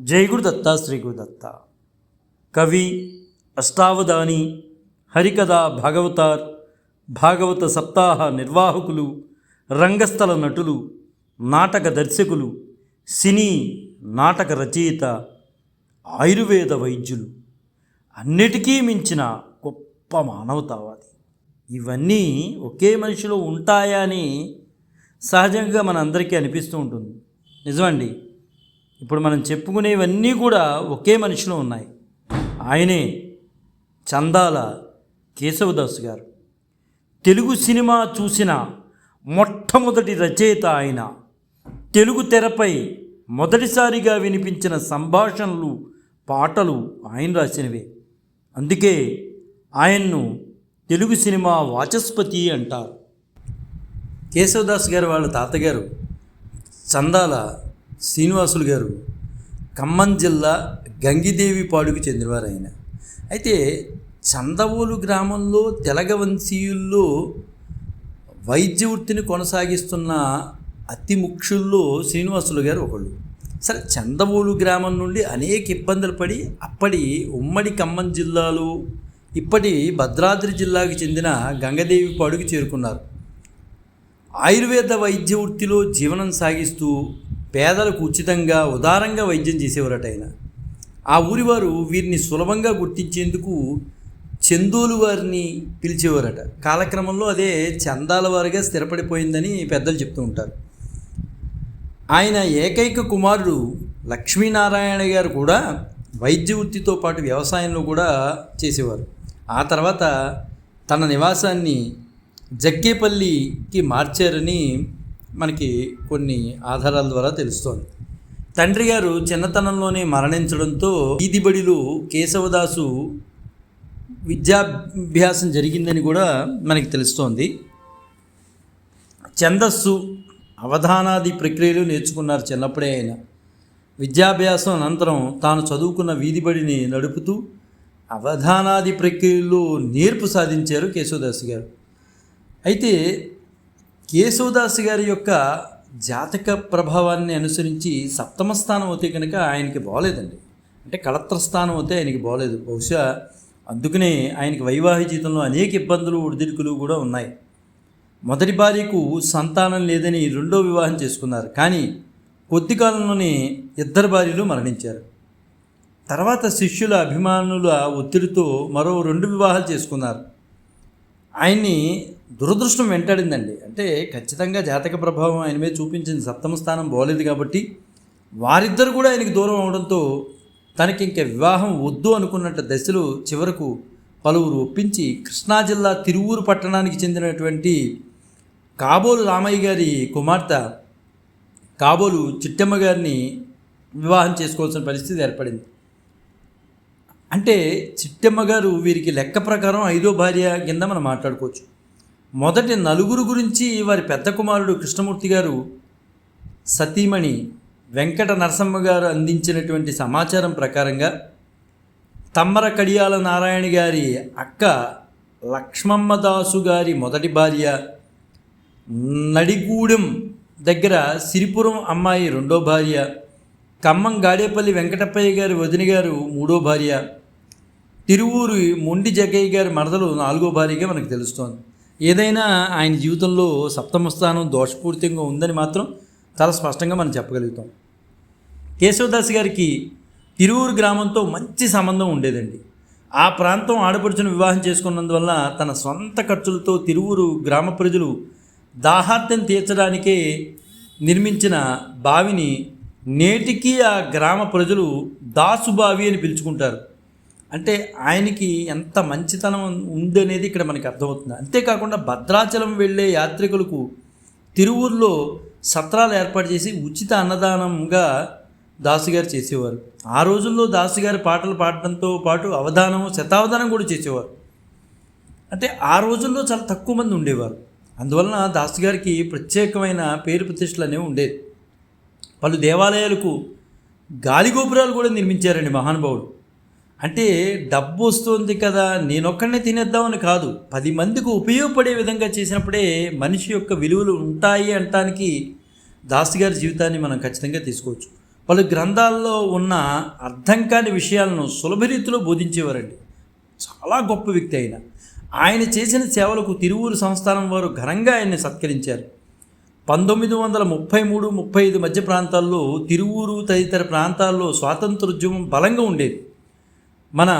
జై గురుదత్త శ్రీ గురుదత్త కవి అష్టావధాని హరికథ భాగవతార్ భాగవత సప్తాహ నిర్వాహకులు రంగస్థల నటులు నాటక దర్శకులు సినీ నాటక రచయిత ఆయుర్వేద వైద్యులు. అన్నిటికీ మించిన గొప్ప మానవతావాది. ఇవన్నీ ఒకే మనిషిలో ఉంటాయా అని సహజంగా మన అందరికీ అనిపిస్తూ ఉంటుంది. నిజమండి? ఇప్పుడు మనం చెప్పుకునేవన్నీ కూడా ఒకే మనిషిలో ఉన్నాయి. ఆయనే చందాల కేశవదాస్ గారు. తెలుగు సినిమా చూసిన మొట్టమొదటి రచయిత ఆయన. తెలుగు తెరపై మొదటిసారిగా వినిపించిన సంభాషణలు పాటలు ఆయన రాసినవే. అందుకే ఆయన్ను తెలుగు సినిమా వాచస్పతి అంటారు. కేశవదాస్ గారు వాళ్ళ తాతగారు చందాల శ్రీనివాసులు గారు ఖమ్మం జిల్లా గంగిదేవి పాడుకు చెందినవారు ఆయన అయితే చందవోలు గ్రామంలో తెలగవంశీయుల్లో వైద్య వృత్తిని కొనసాగిస్తున్న అతి ముఖ్యుల్లో శ్రీనివాసులు గారు ఒకళ్ళు. సరే చందవోలు గ్రామం నుండి అనేక ఇబ్బందులు పడి అప్పటి ఉమ్మడి ఖమ్మం జిల్లాలో ఇప్పటి భద్రాద్రి జిల్లాకు చెందిన గంగదేవిపాడుకు చేరుకున్నారు. ఆయుర్వేద వైద్య వృత్తిలో జీవనం సాగిస్తూ పేదలకు ఉచితంగా ఉదారంగా వైద్యం చేసేవారట ఆయన. ఆ ఊరివారు వీరిని సులభంగా గుర్తించేందుకు చందోలు వారిని పిలిచేవారట. కాలక్రమంలో అదే చందాల వారిగా స్థిరపడిపోయిందని పెద్దలు చెప్తూ ఉంటారు. ఆయన ఏకైక కుమారుడు లక్ష్మీనారాయణ గారు కూడా వైద్య వృత్తితో పాటు వ్యవసాయంలో కూడా చేసేవారు. ఆ తర్వాత తన నివాసాన్ని జక్కేపల్లికి మార్చారని మనకి కొన్ని ఆధారాల ద్వారా తెలుస్తోంది. తండ్రి గారు చిన్నతనంలోనే మరణించడంతో వీధిబడిలో కేశవదాసు విద్యాభ్యాసం జరిగిందని కూడా మనకి తెలుస్తోంది. ఛందస్సు అవధానాది ప్రక్రియలు నేర్చుకున్నారు చిన్నప్పుడే ఆయన. విద్యాభ్యాసం అనంతరం తాను చదువుకున్న వీధిబడిని నడుపుతూ అవధానాది ప్రక్రియల్లో నేర్పు సాధించారు కేశవదాస్ గారు. అయితే కేశవదాస్ గారి యొక్క జాతక ప్రభావాన్ని అనుసరించి సప్తమ స్థానం అయితే కనుక ఆయనకి బాగలేదండి. అంటే కళత్ర స్థానం అయితే ఆయనకి బాగలేదు. బహుశా అందుకనే ఆయనకి వైవాహిక జీవితంలో అనేక ఇబ్బందులు ఒడిదుడుకులు కూడా ఉన్నాయి. మొదటి భార్యకు సంతానం లేదని రెండో వివాహం చేసుకున్నారు. కానీ కొద్ది కాలంలోనే ఇద్దరు భార్యలు మరణించారు. తర్వాత శిష్యుల అభిమానుల ఒత్తిడితో మరో రెండు వివాహాలు చేసుకున్నారు. ఆయన్ని దురదృష్టం వెంటాడిందండి. అంటే ఖచ్చితంగా జాతక ప్రభావం ఆయన మీద చూపించింది సప్తమ స్థానం బాగోలేదు కాబట్టి వారిద్దరు కూడా ఆయనకి దూరం అవడంతో తనకి ఇంక వివాహం వద్దు అనుకున్నట్టు దశలో చివరకు పలువురు ఒప్పించి కృష్ణా జిల్లా తిరువూరు పట్టణానికి చెందినటువంటి కాబోలు రామయ్య గారి కుమార్తె కాబోలు చిట్టమ్మ గారిని వివాహం చేసుకోవాల్సిన పరిస్థితి ఏర్పడింది. అంటే చిట్టమ్మ గారు వీరికి లెక్క ప్రకారం ఐదో భార్య కింద మనం మాట్లాడుకోవచ్చు. మొదటి నలుగురు గురించి వారి పెద్ద కుమారుడు కృష్ణమూర్తి గారు సతీమణి వెంకట నరసమ్మ గారు అందించినటువంటి సమాచారం ప్రకారంగా తమ్మర కడియాల నారాయణ గారి అక్క లక్ష్మమ్మ దాసు గారి మొదటి భార్య నడిగూడెం దగ్గర సిరిపురం అమ్మాయి రెండో భార్య ఖమ్మం గాడేపల్లి వెంకటప్పయ్య గారి వదిన గారు మూడో భార్య తిరువూరు మొండి జగయ్య గారి మరదలు నాలుగో భార్యగా మనకు తెలుస్తోంది. ఏదైనా ఆయన జీవితంలో సప్తమ స్థానం దోషపూరితంగా ఉందని మాత్రం చాలా స్పష్టంగా మనం చెప్పగలుగుతాం. కేశవదాస్ గారికి తిరువూరు గ్రామంతో మంచి సంబంధం ఉండేదండి. ఆ ప్రాంతం ఆడపడుచును వివాహం చేసుకున్నందువల్ల తన సొంత ఖర్చులతో తిరువూరు గ్రామ ప్రజలు దాహార్తం తీర్చడానికే నిర్మించిన బావిని నేటికీ ఆ గ్రామ ప్రజలు దాసుబావి అని పిలుచుకుంటారు. అంటే ఆయనకి ఎంత మంచితనం ఉందనేది ఇక్కడ మనకి అర్థమవుతుంది. అంతేకాకుండా భద్రాచలం వెళ్ళే యాత్రికులకు తిరువూరులో సత్రాలు ఏర్పాటు చేసి ఉచిత అన్నదానంగా దాసుగారు చేసేవారు. ఆ రోజుల్లో దాసుగారి పాటలు పాడటంతో పాటు అవధానం శతావధానం కూడా చేసేవారు. అంటే ఆ రోజుల్లో చాలా తక్కువ మంది ఉండేవారు. అందువలన దాసుగారికి ప్రత్యేకమైన పేరు ప్రతిష్టలు అనేవి ఉండేది పలు దేవాలయాలకు గాలిగోపురాలు కూడా నిర్మించారండి మహానుభావుడు. అంటే డబ్బు వస్తుంది కదా నేనొక్కడనే తినేద్దామని కాదు. పది మందికి ఉపయోగపడే విధంగా చేసినప్పుడే మనిషి యొక్క విలువలు ఉంటాయి అనటానికి దాసు గారి జీవితాన్ని మనం ఖచ్చితంగా తీసుకోవచ్చు. పలు గ్రంథాల్లో ఉన్న అర్థం కాని విషయాలను సులభ రీతిలో బోధించేవారండి. చాలా గొప్ప వ్యక్తి ఆయన. ఆయన చేసిన సేవలకు తిరువూరు సంస్థానం వారు ఘనంగా ఆయన్ని సత్కరించారు. పంతొమ్మిది వందల ముప్పై మూడు ముప్పై ఐదు మధ్య ప్రాంతాల్లో తిరువూరు తదితర ప్రాంతాల్లో స్వాతంత్రోద్యమం బలంగా ఉండేది. మన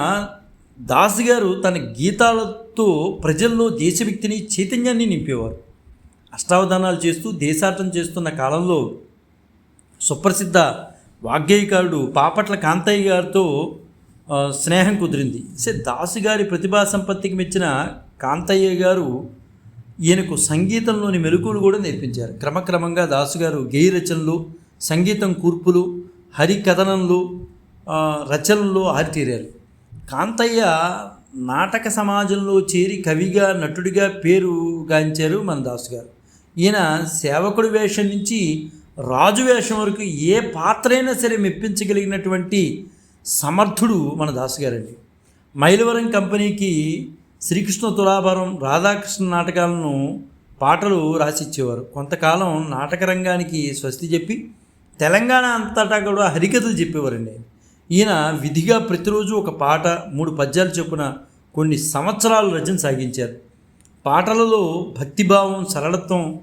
దాస్ గారు తన గీతాలతో ప్రజల్లో దేశభక్తిని చైతన్యాన్ని నింపేవారు. అష్టావధానాలు చేస్తూ దేశాటం చేస్తున్న కాలంలో సుప్రసిద్ధ వాగ్గేయకారుడు పాపట్ల కాంతయ్య గారితో స్నేహం కుదిరింది. సే దాసు గారి ప్రతిభా సంపత్తికి మెచ్చిన కాంతయ్య గారు ఈయనకు సంగీతంలోని మెలకువలు కూడా నేర్పించారు. క్రమక్రమంగా దాసు గారు గేయ రచనలు సంగీతం కూర్పులు హరికథనంలో రచనల్లో ఆరితీరారు. కాంతయ్య నాటక సమాజంలో చేరి కవిగా నటుడిగా పేరు గాంచారు మన దాసు గారు ఈయన సేవకుడి వేషం నుంచి రాజు వేషం వరకు ఏ పాత్రైనా సరే మెప్పించగలిగినటువంటి సమర్థుడు మన దాసు గారండి మైలవరం కంపెనీకి శ్రీకృష్ణ తులాభారం రాధాకృష్ణ నాటకాలను పాటలు రాసిచ్చేవారు. కొంతకాలం నాటక రంగానికి స్వస్తి చెప్పి తెలంగాణ అంతటా కూడా హరికథలు చెప్పేవారండి ఈయన విధిగా ప్రతిరోజు ఒక పాట మూడు పద్యాలు చొప్పున కొన్ని సంవత్సరాలు రచన సాగించారు. పాటలలో భక్తిభావం సరళత్వం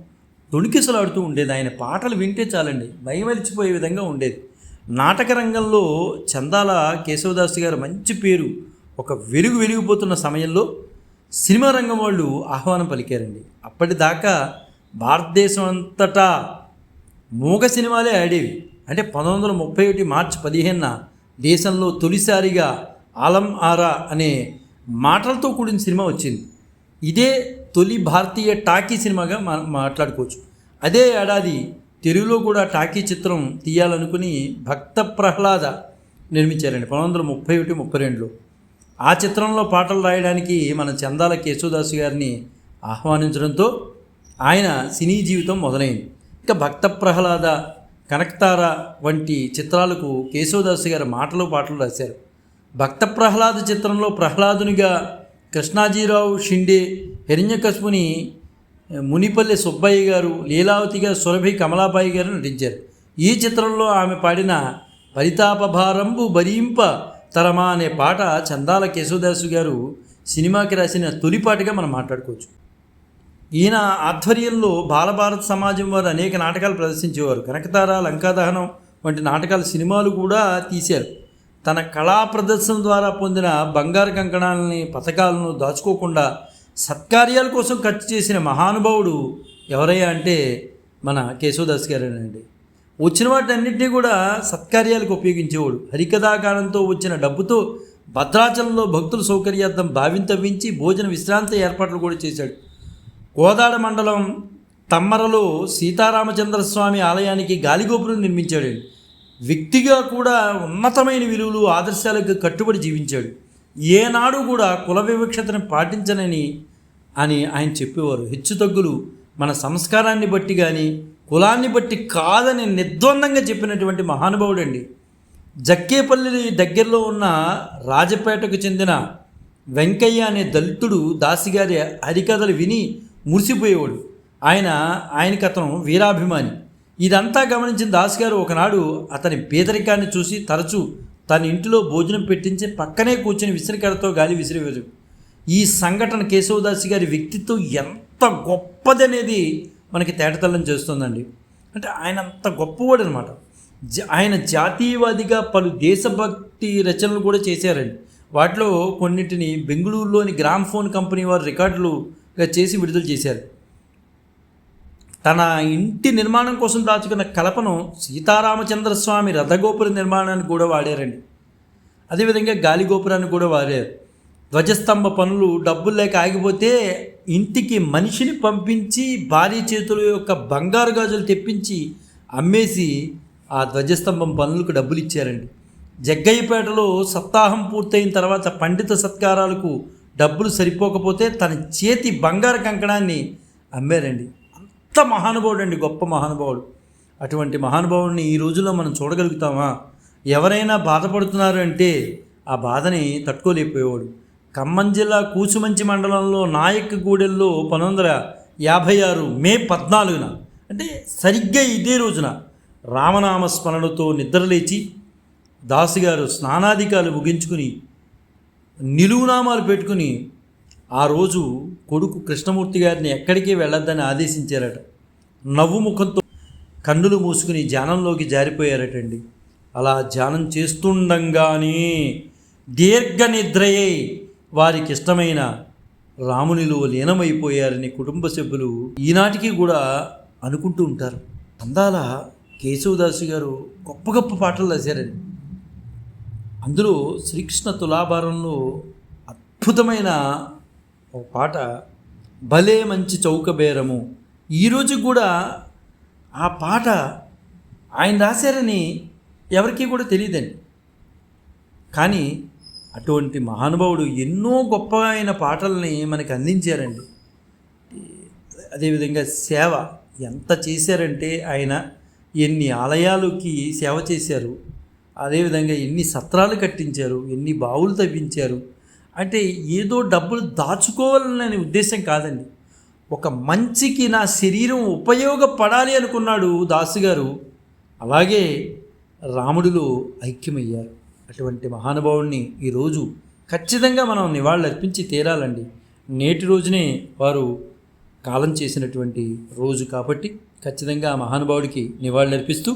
తొణికిసలాడుతూ ఉండేది. ఆయన పాటలు వింటే చాలండి భయమలిచిపోయే విధంగా ఉండేది. నాటక రంగంలో చందాల కేశవదాస్ గారు మంచి పేరు. ఒక వెలుగు వెలిగిపోతున్న సమయంలో సినిమా రంగం వాళ్ళు ఆహ్వానం పలికారండి. అప్పటిదాకా భారతదేశం అంతటా మూగ సినిమాలే ఆడేవి. అంటే పంతొమ్మిది వందల ముప్పై ఒకటి మార్చి పదిహేనున దేశంలో తొలిసారిగా ఆలం ఆరా అనే మాటలతో కూడిన సినిమా వచ్చింది. ఇదే తొలి భారతీయ టాకీ సినిమాగా మా మాట్లాడుకోవచ్చు. అదే ఏడాది తెలుగులో కూడా టాకీ చిత్రం తీయాలనుకుని భక్త ప్రహ్లాద నిర్మించారండి. పంతొమ్మిది వందల ముప్పై ఒకటి ముప్పై రెండులో. ఆ చిత్రంలో పాటలు రాయడానికి మన చందాల కేశవదాసు గారిని ఆహ్వానించడంతో ఆయన సినీ జీవితం మొదలైంది. ఇక భక్త ప్రహ్లాద కనక్తార వంటి చిత్రాలకు కేశవదాస్ గారు మాటలు పాటలు రాశారు. భక్త ప్రహ్లాద చిత్రంలో ప్రహ్లాదునిగా కృష్ణాజీరావు షిండే హిరణ్యకశుని మునిపల్లి సుబ్బయ్య గారు లీలావతిగా సురభి కమలాబాయి గారు నటించారు. ఈ చిత్రంలో ఆమె పాడిన పరితాపభారంబు భరింప తరమా అనే పాట చందాల కేశవదాసు గారు సినిమాకి రాసిన తొలి పాటగా మనం మాట్లాడుకోవచ్చు. ఈయన ఆధ్వర్యంలో బాలభారత సమాజం వారు అనేక నాటకాలు ప్రదర్శించేవారు. కనకతార లంకాదహనం వంటి నాటకాల సినిమాలు కూడా తీశారు. తన కళా ప్రదర్శన ద్వారా పొందిన బంగారు కంకణాలని పథకాలను దాచుకోకుండా సత్కార్యాల కోసం ఖర్చు చేసిన మహానుభావుడు ఎవరయ్యా అంటే మన కేశవదాస్ గారేనండి. వచ్చిన వాటన్నింటినీ కూడా సత్కార్యాలకు ఉపయోగించేవాడు. హరికథాగానంతో వచ్చిన డబ్బుతో భద్రాచలంలో భక్తుల సౌకర్యార్థం భావిం తవ్వించి భోజన విశ్రాంతి ఏర్పాట్లు కూడా చేశాడు. కోదాడ మండలం తమ్మరలో సీతారామచంద్ర స్వామి ఆలయానికి గాలిగోపురం నిర్మించాడు. వ్యక్తిగా కూడా ఉన్నతమైన విలువలు ఆదర్శాలకు కట్టుబడి జీవించాడు. ఏనాడు కూడా కుల వివక్షతను పాటించనని అని ఆయన చెప్పేవారు. హెచ్చుతగ్గులు మన సంస్కారాన్ని బట్టి కానీ కులాన్ని బట్టి కాదని నిర్ద్వందంగా చెప్పినటువంటి మహానుభావుడండి. జక్కేపల్లి దగ్గరలో ఉన్న రాజపేటకు చెందిన వెంకయ్య అనే దళితుడు దాసిగారి హరికథలు విని మురిసిపోయేవాడు. ఆయన ఆయనకి అతను వీరాభిమాని. ఇదంతా గమనించిన దాస్ గారు ఒకనాడు అతని పేదరికాన్ని చూసి తరచూ తన ఇంటిలో భోజనం పెట్టించి పక్కనే కూర్చుని విసిరికడతో గాలి విసిరివేరు. ఈ సంఘటన కేశవదాసి గారి వ్యక్తిత్వం ఎంత గొప్పదనేది మనకి తేటతల్లం చేస్తుందండి. అంటే ఆయన అంత గొప్పవాడు అనమాట ఆయన జాతీయవాదిగా పలు దేశభక్తి రచనలు కూడా చేశారండి. వాటిలో కొన్నిటిని బెంగళూరులోని గ్రామ్ ఫోన్ కంపెనీ రికార్డులు చేసి విడుదల చేశారు. తన ఇంటి నిర్మాణం కోసం దాచుకున్న కలపను సీతారామచంద్ర స్వామి రథగోపుర నిర్మాణానికి కూడా వాడారండి. అదేవిధంగా గాలిగోపురాన్ని కూడా వాడారు. ధ్వజస్తంభ పనులు డబ్బులు లేక ఆగిపోతే ఇంటికి మనిషిని పంపించి భారీ చేతుల యొక్క బంగారు గాజులు తెప్పించి అమ్మేసి ఆ ధ్వజస్తంభం పనులకు డబ్బులు ఇచ్చారండి. జగ్గయ్యపేటలో సప్తాహం పూర్తయిన తర్వాత పండిత సత్కారాలకు డబ్బులు సరిపోకపోతే తన చేతి బంగారు కంకణాన్ని అమ్మారండి. అంత మహానుభావుడు అండి గొప్ప మహానుభావుడు. అటువంటి మహానుభావుడిని ఈ రోజుల్లో మనం చూడగలుగుతామా? ఎవరైనా బాధపడుతున్నారు అంటే ఆ బాధని తట్టుకోలేకపోయేవాడు. ఖమ్మం జిల్లా కూచుమంచి మండలంలో నాయకగూడెల్లో పంతొమ్మిది వందల యాభై ఆరు మే పద్నాలుగున అంటే సరిగ్గా ఇదే రోజున రామనామ స్మరణతో నిద్రలేచి దాసుగారు స్నానాధికారులు ముగించుకుని నిలువునామాలు పెట్టుకుని ఆ రోజు కొడుకు కృష్ణమూర్తి గారిని ఎక్కడికి వెళ్ళొద్దని ఆదేశించారట. నవ్వు ముఖంతో కన్నులు మూసుకుని ధ్యానంలోకి జారిపోయారటండి. అలా ధ్యానం చేస్తుండగానే దీర్ఘ నిద్రయే వారికి ఇష్టమైన రామునిలో లీనమైపోయారని కుటుంబ సభ్యులు ఈనాటికి కూడా అనుకుంటూ ఉంటారు. అందాల కేశవదాసు గారు గొప్ప గొప్ప పాటలు రాశారండి. అందులో శ్రీకృష్ణ తులాభారంలో అద్భుతమైన ఒక పాట భలే మంచి చౌకబేరము ఈరోజు కూడా ఆ పాట ఆయన రాశారని ఎవరికీ కూడా తెలియదండి. కానీ అటువంటి మహానుభావుడు ఎన్నో గొప్ప అయిన పాటల్ని మనకి అందించారండి. అదేవిధంగా సేవ ఎంత చేశారంటే ఆయన ఎన్ని ఆలయాలకి సేవ చేశారు. అదేవిధంగా ఎన్ని సత్రాలు కట్టించారు ఎన్ని బావులు తవ్వించారు. అంటే ఏదో డబ్బులు దాచుకోవాలనే ఉద్దేశం కాదండి. ఒక మంచికి నా శరీరం ఉపయోగపడాలి అనుకున్నాడు దాసు గారు అలాగే రాముడిలో ఐక్యమయ్యారు. అటువంటి మహానుభావుడిని ఈరోజు ఖచ్చితంగా మనం నివాళులర్పించి తీరాలండి. నేటి రోజునే వారు కాలం చేసినటువంటి రోజు కాబట్టి ఖచ్చితంగా ఆ మహానుభావుడికి నివాళులర్పిస్తూ